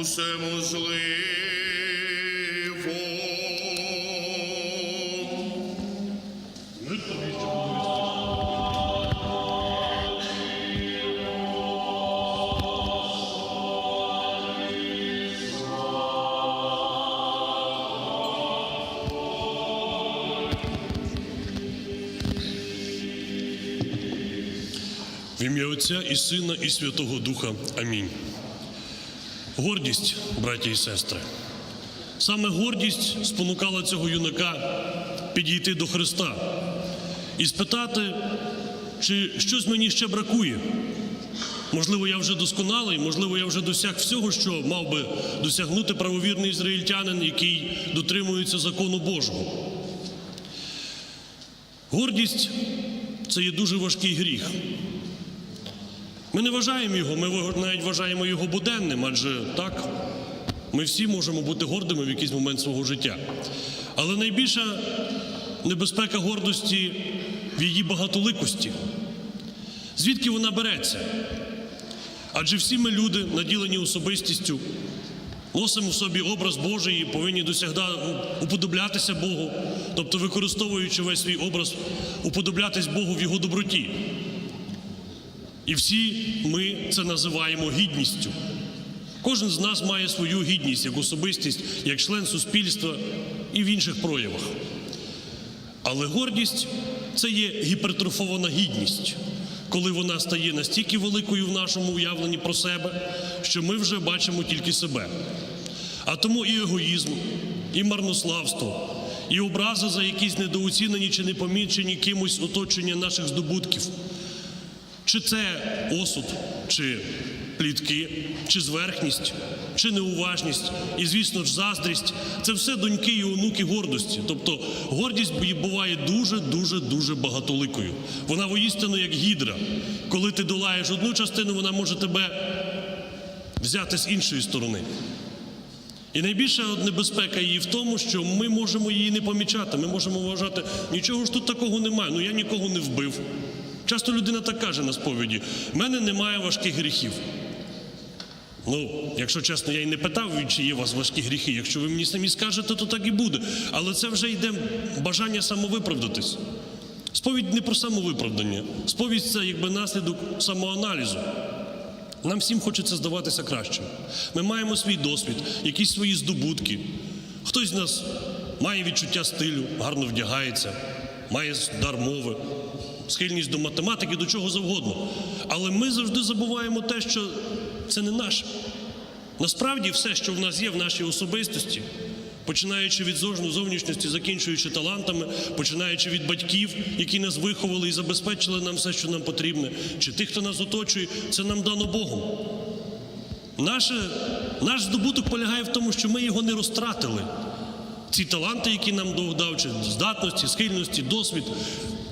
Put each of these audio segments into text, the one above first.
усе можливо. В ім'я Отця і Сина, і Святого Духа. Амінь. Гордість, браті і сестри. Саме гордість спонукала цього юнака підійти до Христа і спитати, чи щось мені ще бракує. Можливо, я вже досконалий, можливо, я вже досяг всього, що мав би досягнути правовірний ізраїльтянин, який дотримується закону Божого. Гордість це є дуже важкий гріх. Ми не вважаємо його, ми навіть вважаємо його буденним, адже так, ми всі можемо бути гордими в якийсь момент свого життя. Але найбільша небезпека гордості в її багатоликості. Звідки вона береться? Адже всі ми люди, наділені особистістю, носимо в собі образ Божий і повинні досягати уподоблятися Богу, тобто використовуючи весь свій образ, уподоблятись Богу в його доброті. І всі ми це називаємо гідністю. Кожен з нас має свою гідність як особистість, як член суспільства і в інших проявах. Але гордість це є гіпертрофована гідність, коли вона стає настільки великою в нашому уявленні про себе, що ми вже бачимо тільки себе. А тому і егоїзм, і марнославство, і образи за якісь недооцінені чи непомічені кимось оточення наших здобутків. Чи це осуд, чи плітки, чи зверхність, чи неуважність, і, звісно ж, заздрість це все доньки і онуки гордості. Тобто гордість буває дуже, дуже, дуже багатоликою. Вона воістину як гідра. Коли ти долаєш одну частину, вона може тебе взяти з іншої сторони. І найбільша небезпека її в тому, що ми можемо її не помічати. Ми можемо вважати, нічого ж тут такого немає, ну я нікого не вбив. Часто людина так каже на сповіді: в мене немає важких гріхів. Ну, якщо чесно, я й не питав, чи є у вас важкі гріхи. Якщо ви мені самі скажете, то так і буде. Але це вже йде бажання самовиправдатись. Сповідь не про самовиправдання. Сповідь це якби наслідок самоаналізу. Нам всім хочеться здаватися кращим. Ми маємо свій досвід, якісь свої здобутки. Хтось з нас має відчуття стилю, гарно вдягається, має дар мови, схильність до математики, до чого завгодно. Але ми завжди забуваємо те, що це не наше. Насправді, все, що в нас є в нашій особистості, починаючи від зовнішності, закінчуючи талантами, починаючи від батьків, які нас виховали і забезпечили нам все, що нам потрібне, чи тих, хто нас оточує, це нам дано Богом. Наше, наш здобуток полягає в тому, що ми його не розтратили. Ці таланти, які нам Бог дав, чи здатності, схильності, досвід,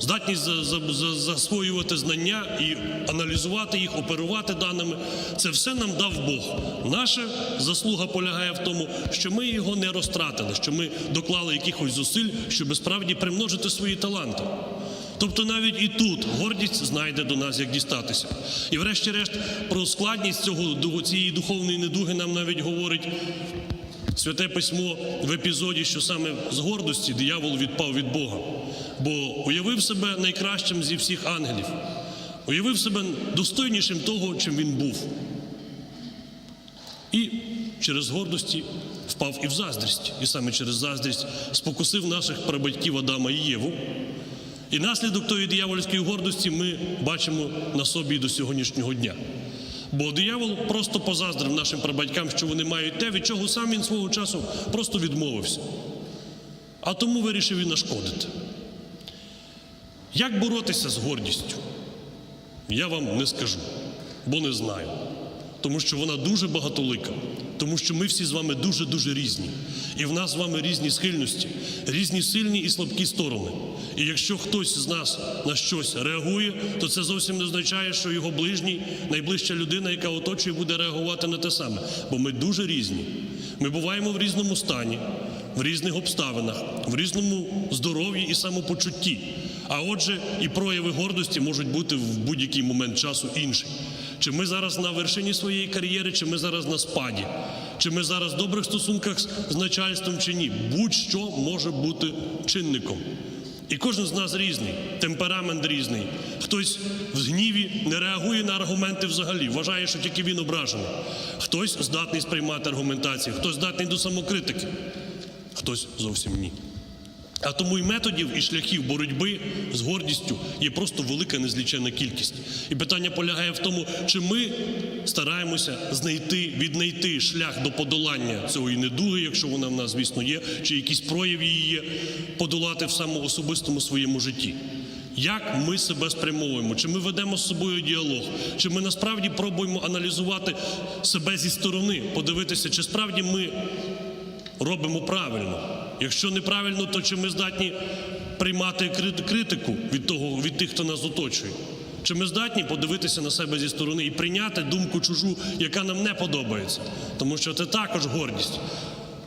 здатність за, за, за, засвоювати знання і аналізувати їх, оперувати даними, це все нам дав Бог. Наша заслуга полягає в тому, що ми його не розтратили, що ми доклали якихось зусиль, щоб справді примножити свої таланти. Тобто навіть і тут гордість знайде до нас, як дістатися. І врешті-решт про складність цього цієї духовної недуги нам навіть говорить Святе письмо в епізоді, що саме з гордості диявол відпав від Бога, бо уявив себе найкращим зі всіх ангелів, уявив себе достойнішим того, чим він був. І через гордості впав і в заздрість, і саме через заздрість спокусив наших прабатьків Адама і Єву. І наслідок тої диявольської гордості ми бачимо на собі до сьогоднішнього дня. Бо диявол просто позаздрив нашим прабатькам, що вони мають те, від чого сам він свого часу просто відмовився. А тому вирішив і нашкодити. Як боротися з гордістю? Я вам не скажу, бо не знаю. Тому що вона дуже багатолика, тому що ми всі з вами дуже-дуже різні. І в нас з вами різні схильності, різні сильні і слабкі сторони. І якщо хтось з нас на щось реагує, то це зовсім не означає, що його ближній, найближча людина, яка оточує, буде реагувати на те саме. Бо ми дуже різні. Ми буваємо в різному стані, в різних обставинах, в різному здоров'ї і самопочутті. А отже, і прояви гордості можуть бути в будь-який момент часу інші. Чи ми зараз на вершині своєї кар'єри, чи ми зараз на спаді, чи ми зараз в добрих стосунках з- начальством, чи ні. Будь-що може бути чинником. І кожен з нас різний, темперамент різний. Хтось в гніві не реагує на аргументи взагалі, вважає, що тільки він ображений. Хтось здатний сприймати аргументацію, хтось здатний до самокритики, хтось зовсім ні. А тому і методів, і шляхів боротьби з гордістю є просто велика незліченна кількість. І питання полягає в тому, чи ми стараємося знайти, віднайти шлях до подолання цієї недуги, якщо вона в нас, звісно, є, чи якийсь прояв її є, подолати в самоособистому своєму житті. Як ми себе спрямовуємо? Чи ми ведемо з собою діалог? Чи ми насправді пробуємо аналізувати себе зі сторони, подивитися, чи справді ми робимо правильно. Якщо неправильно, то чи ми здатні приймати критику від того, від тих, хто нас оточує? Чи ми здатні подивитися на себе зі сторони і прийняти думку чужу, яка нам не подобається? Тому що це також гордість.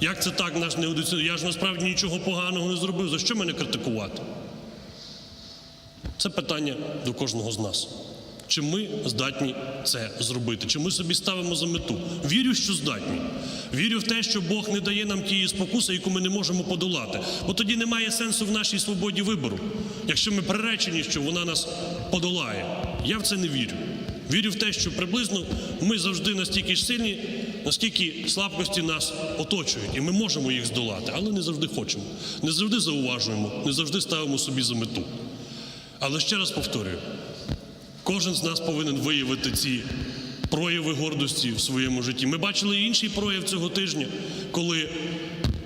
Як це так, наш неудицин? Я ж насправді нічого поганого не зробив. За що мене критикувати? Це питання до кожного з нас. Чи ми здатні це зробити? Чи ми собі ставимо за мету? Вірю, що здатні. Вірю в те, що Бог не дає нам тієї спокуси, яку ми не можемо подолати. Бо тоді немає сенсу в нашій свободі вибору, якщо ми приречені, що вона нас подолає. Я в це не вірю. Вірю в те, що приблизно ми завжди настільки ж сильні, наскільки слабкості нас оточують, і ми можемо їх здолати, але не завжди хочемо, не завжди зауважуємо, не завжди ставимо собі за мету. Але ще раз повторюю: кожен з нас повинен виявити ці прояви гордості в своєму житті. Ми бачили інший прояв цього тижня, коли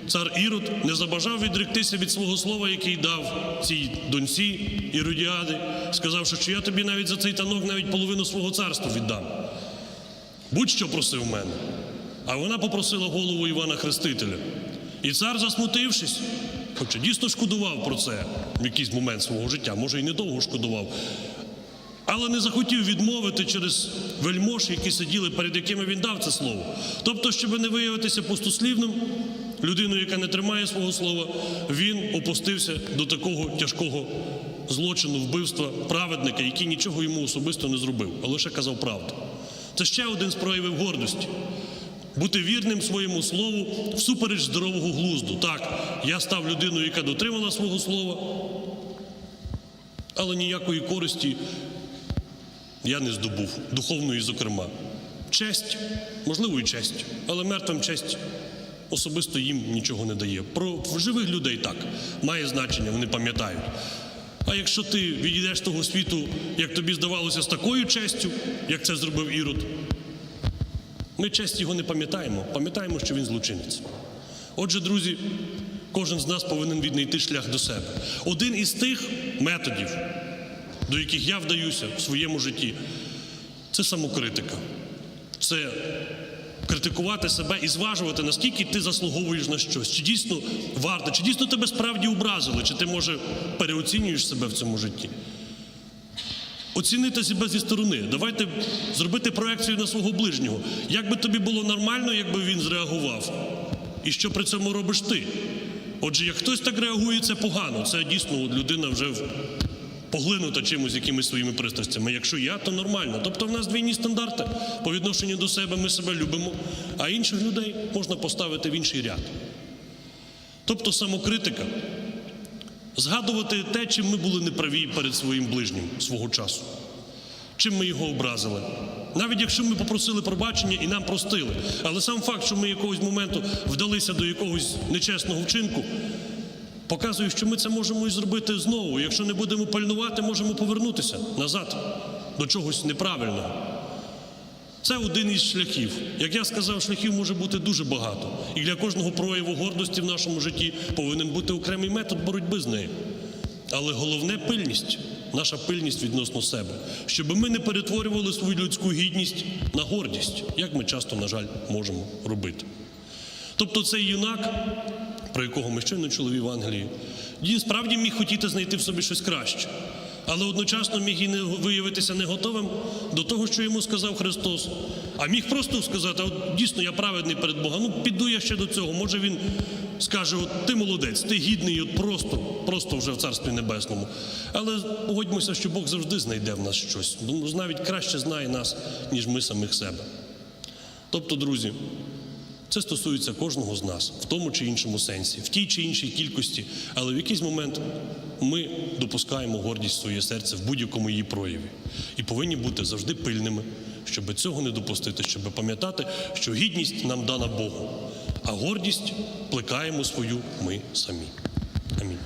цар Ірод не забажав відректися від свого слова, який дав цій доньці Іродіади, сказавши, що я тобі навіть за цей танок навіть половину свого царства віддам. Будь-що просив мене. А вона попросила голову Івана Хрестителя. І цар, засмутившись, хоча дійсно шкодував про це в якийсь момент свого життя, може і недовго шкодував, але не захотів відмовити через вельмож, які сиділи, перед якими він дав це слово. Тобто, щоб не виявитися пустослівним, людиною, яка не тримає свого слова, він опустився до такого тяжкого злочину, вбивства праведника, який нічого йому особисто не зробив, а лише казав правду. Це ще один з проявів гордості. Бути вірним своєму слову всупереч здорового глузду. Так, я став людиною, яка дотримала свого слова, але ніякої користі я не здобув, духовної, зокрема. Честь, можливо, і честь, але мертвим честь особисто їм нічого не дає. Про живих людей так має значення, вони пам'ятають. А якщо ти відійдеш з того світу, як тобі здавалося, з такою честю, як це зробив Ірод, ми честь його не пам'ятаємо, пам'ятаємо, що він злочинець. Отже, друзі, кожен з нас повинен віднайти шлях до себе. Один із тих методів, до яких я вдаюся в своєму житті, це самокритика. Це критикувати себе і зважувати, наскільки ти заслуговуєш на щось. Чи дійсно варто, чи дійсно тебе справді образили, чи ти, може, переоцінюєш себе в цьому житті. Оцінити себе зі сторони. Давайте зробити проекцію на свого ближнього. Як би тобі було нормально, якби він зреагував? І що при цьому робиш ти? Отже, як хтось так реагує, це погано. Це дійсно людина вже поглинута чимось, якимись своїми пристрастями. Якщо я, то нормально. Тобто в нас двійні стандарти по відношенню до себе ми себе любимо, а інших людей можна поставити в інший ряд. Тобто самокритика згадувати те, чим ми були неправі перед своїм ближнім свого часу, чим ми його образили. Навіть якщо ми попросили пробачення і нам простили. Але сам факт, що ми якогось моменту вдалися до якогось нечесного вчинку, показує, що ми це можемо і зробити знову. Якщо не будемо пальнувати, можемо повернутися назад до чогось неправильного. Це один із шляхів. Як я сказав, шляхів може бути дуже багато. І для кожного прояву гордості в нашому житті повинен бути окремий метод боротьби з нею. Але головне пильність, наша пильність відносно себе, щоб ми не перетворювали свою людську гідність на гордість, як ми часто, на жаль, можемо робити. Тобто цей юнак, про якого ми щойно чули в Євангелії, він справді міг хотіти знайти в собі щось краще. але одночасно міг і не виявитися не готовим до того, що йому сказав Христос. А міг просто сказати: от дійсно я праведний перед Богом. Ну піду я ще до цього. Може він скаже: от ти молодець, ти гідний, от просто, просто вже в царстві небесному. Але погодьмося, що Бог завжди знайде в нас щось. Ну, навіть краще знає нас, ніж ми самих себе. Тобто, друзі, це стосується кожного з нас в тому чи іншому сенсі, в тій чи іншій кількості, але в якийсь момент ми допускаємо гордість в своє серце в будь-якому її прояві і повинні бути завжди пильними, щоб цього не допустити, щоб пам'ятати, що гідність нам дана Богу, а гордість плекаємо свою ми самі. Амінь.